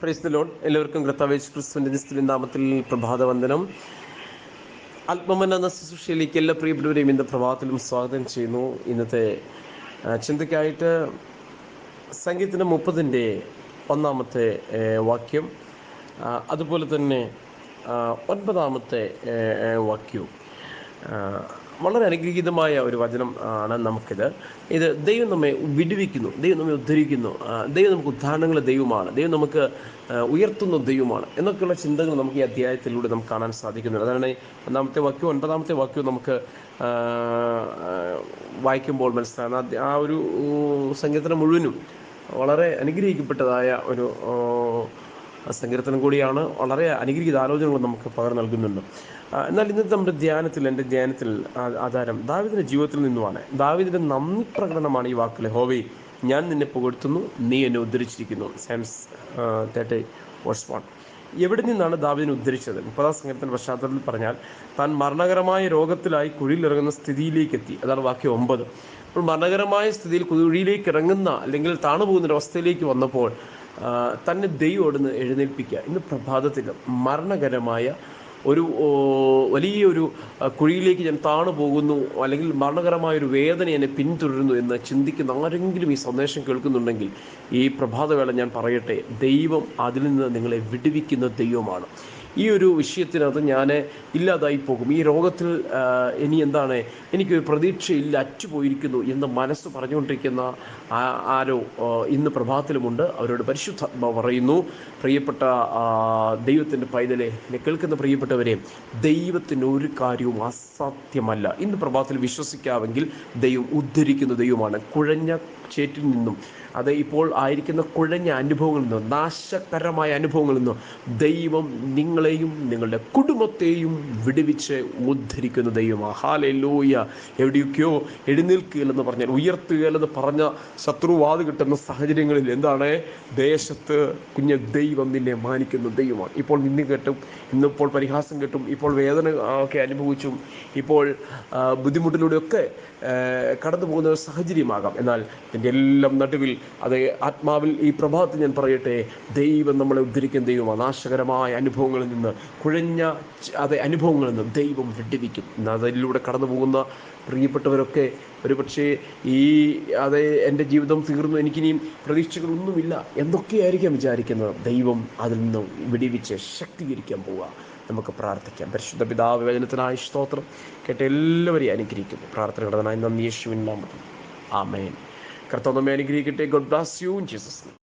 Praise the load എല്ലാവർക്കും കർത്താവേശ് ക്രിസ്തുവിന്റെ നിസ്തുവിൻ നാമത്തിൽ പ്രഭാതവന്ദനം. ആത്മമന എന്ന ശുശ്രൂഷയിലേക്ക് എല്ലാ പ്രിയപ്പെട്ടവരെയും ഇന്ന് പ്രഭാതത്തിലും സ്വാഗതം ചെയ്യുന്നു. ഇന്നത്തെ ചിന്തയ്ക്കായിട്ട് സംഗീതത്തിന്റെ മുപ്പതിന്റെ ഒന്നാമത്തെ വാക്യം അതുപോലെ തന്നെ ഒൻപതാമത്തെ വാക്യവും. വളരെ അനുഗ്രഹീതമായ ഒരു വചനം ആണ് നമുക്കിത്. ഇത് ദൈവം നമ്മെ വിടുവിക്കുന്നു ദൈവം നമ്മെ ഉദ്ധരിക്കുന്നു ദൈവം നമുക്ക് ഉദ്ധാരണങ്ങളെ ദൈവമാണ് ദൈവം നമുക്ക് ഉയർത്തുന്ന ദൈവമാണ് എന്നൊക്കെയുള്ള ചിന്തകൾ നമുക്ക് ഈ അധ്യായത്തിലൂടെ നമുക്ക് കാണാൻ സാധിക്കുന്നുണ്ട്. അതാണ് ഒന്നാമത്തെ വാക്യവും ഒൻപതാമത്തെ വാക്യവും നമുക്ക് വായിക്കുമ്പോൾ മനസ്സിലാകുന്ന ആ ഒരു സങ്കീർത്തനം മുഴുവനും വളരെ അനുഗ്രഹിക്കപ്പെട്ടതായ ഒരു സങ്കീർത്തനം കൂടിയാണ്. വളരെ അനുഗ്രഹീത ആലോചനകൾ നമുക്ക് പകർന്നു നൽകുന്നുണ്ട്. എന്നാൽ ഇന്നത്തെ നമ്മുടെ ധ്യാനത്തിൽ എന്റെ ധ്യാനത്തിൽ ആധാരം ദാവിദിന്റെ ജീവിതത്തിൽ നിന്നുമാണ്. ദാവിദിന്റെ നന്ദി പ്രകടനമാണ് ഈ വാക്കിൽ ഹോവി ഞാൻ നിന്നെ പുകഴ്ത്തുന്നു നീ എന്നെ ഉദ്ധരിച്ചിരിക്കുന്നു. Psalms thirty verse one. എവിടെ നിന്നാണ് ദാവിദിനെ ഉദ്ധരിച്ചത്? മുപ്പതാം സംഘത്തിന്റെ പശ്ചാത്തലത്തിൽ പറഞ്ഞാൽ താൻ മരണകരമായ രോഗത്തിലായി കുഴിയിലിറങ്ങുന്ന സ്ഥിതിയിലേക്ക് എത്തി അതാണ് വാക്യം ഒമ്പത്. അപ്പോൾ മരണകരമായ സ്ഥിതിയിൽ കുഴിയിലേക്ക് ഇറങ്ങുന്ന അല്ലെങ്കിൽ താണു പോകുന്ന ഒരു അവസ്ഥയിലേക്ക് വന്നപ്പോൾ തന്നെ ദൈവം എഴുന്നേൽപ്പിക്കുക. ഇന്ന് പ്രഭാതത്തിൽ മരണകരമായ ഒരു വലിയൊരു കുഴിയിലേക്ക് ഞാൻ താണു പോകുന്നു അല്ലെങ്കിൽ മരണകരമായൊരു വേദന എന്നെ പിന്തുടരുന്നു എന്ന് ചിന്തിക്കുന്ന ആരെങ്കിലും ഈ സന്ദേശം കേൾക്കുന്നുണ്ടെങ്കിൽ ഈ പ്രഭാതവേള ഞാൻ പറയട്ടെ ദൈവം അതിൽ നിന്ന് നിങ്ങളെ വിടുവിക്കുന്ന ദൈവമാണ്. ഈ ഒരു വിഷയത്തിനകത്ത് ഞാൻ ഇല്ലാതായി പോകും. ഈ രോഗത്തിൽ ഇനി എന്താണ് എനിക്കൊരു പ്രതീക്ഷയില്ല അറ്റുപോയിരിക്കുന്നു എന്ന് മനസ്സ് പറഞ്ഞുകൊണ്ടിരിക്കുന്ന ആരോ ഇന്ന് പ്രഭാതത്തിലുമുണ്ട്. അവരോട് പരിശുദ്ധാത്മാവ് പറയുന്നു പ്രിയപ്പെട്ട ദൈവത്തിന്റെ പൈതലെ കേൾക്കുന്ന കേൾക്കുന്ന പ്രിയപ്പെട്ടവരെ ദൈവത്തിന് ഒരു കാര്യവും അസാധ്യമല്ല. ഇന്ന് പ്രഭാതത്തിൽ വിശ്വസിക്കാമെങ്കിൽ ദൈവം ഉദ്ധരിക്കുന്ന ദൈവമാണ്. കുഴഞ്ഞ ചേറ്റിൽ നിന്നും അത് ഇപ്പോൾ ആയിരിക്കുന്ന കുഴഞ്ഞ അനുഭവങ്ങളിൽ നിന്നും നാശകരമായ അനുഭവങ്ങളിൽ നിന്നും ദൈവം നിങ്ങളെയും നിങ്ങളുടെ കുടുംബത്തെയും വിടുവിച്ച് ഉദ്ധരിക്കുന്ന ദൈവമാണ്. ലോയ എവിടെയൊക്കെയോ എഴുന്നേൽക്കുകയില്ലെന്ന് പറഞ്ഞാൽ ഉയർത്തുകയില്ലെന്ന് പറഞ്ഞ ശത്രുവാത് കിട്ടുന്ന സാഹചര്യങ്ങളിൽ എന്താണ്? ദേശത്ത് കുഞ്ഞ് ദൈവം നിന്നെ മാനിക്കുന്ന ദൈവമാണ്. ഇപ്പോൾ നിന്ന് കേട്ടും. ഇന്നിപ്പോൾ പരിഹാസം കിട്ടും. ഇപ്പോൾ വേദന ഒക്കെ അനുഭവിച്ചും ഇപ്പോൾ ബുദ്ധിമുട്ടിലൂടെയൊക്കെ കടന്നു പോകുന്ന ഒരു സാഹചര്യമാകാം. എന്നാൽ ഇതിന്റെ എല്ലാം നടുവിൽ അത് ആത്മാവിൽ ഈ പ്രഭാതത്തിൽ ഞാൻ പറയട്ടെ ദൈവം നമ്മളെ ഉദ്ധരിക്കുന്ന ദൈവമാണ്. നാശകരമായ അനുഭവങ്ങളിൽ നിന്ന് കുഴഞ്ഞ അതെ അനുഭവങ്ങളിൽ നിന്ന് ദൈവം എന്നാൽ അതിലൂടെ കടന്നു പോകുന്ന പ്രിയപ്പെട്ടവരൊക്കെ ഒരു പക്ഷേ ഈ അതെ എന്റെ ജീവിതം തീർന്നു എനിക്കിനിയും പ്രതീക്ഷകളൊന്നുമില്ല. എന്തൊക്കെയായിരിക്കാം വിചാരിക്കുന്നത്? ദൈവം അതിൽ നിന്ന് വിടിവിച്ച് ശക്തീകരിക്കാൻ പോവുക. നമുക്ക് പ്രാർത്ഥിക്കാം. പരിശുദ്ധ പിതാവ് വേദനത്തിനായ സ്തോത്രം. കേട്ട എല്ലാവരെയും അനുഗ്രഹിക്കുന്നു പ്രാർത്ഥന ഘടനായി നന്ദി യേശുവിൻ നാമത്തിൽ. ആമേൻ. കർത്താവ് നമ്മെ അനുഗ്രഹിക്കട്ടെ. God Plassey you Jesus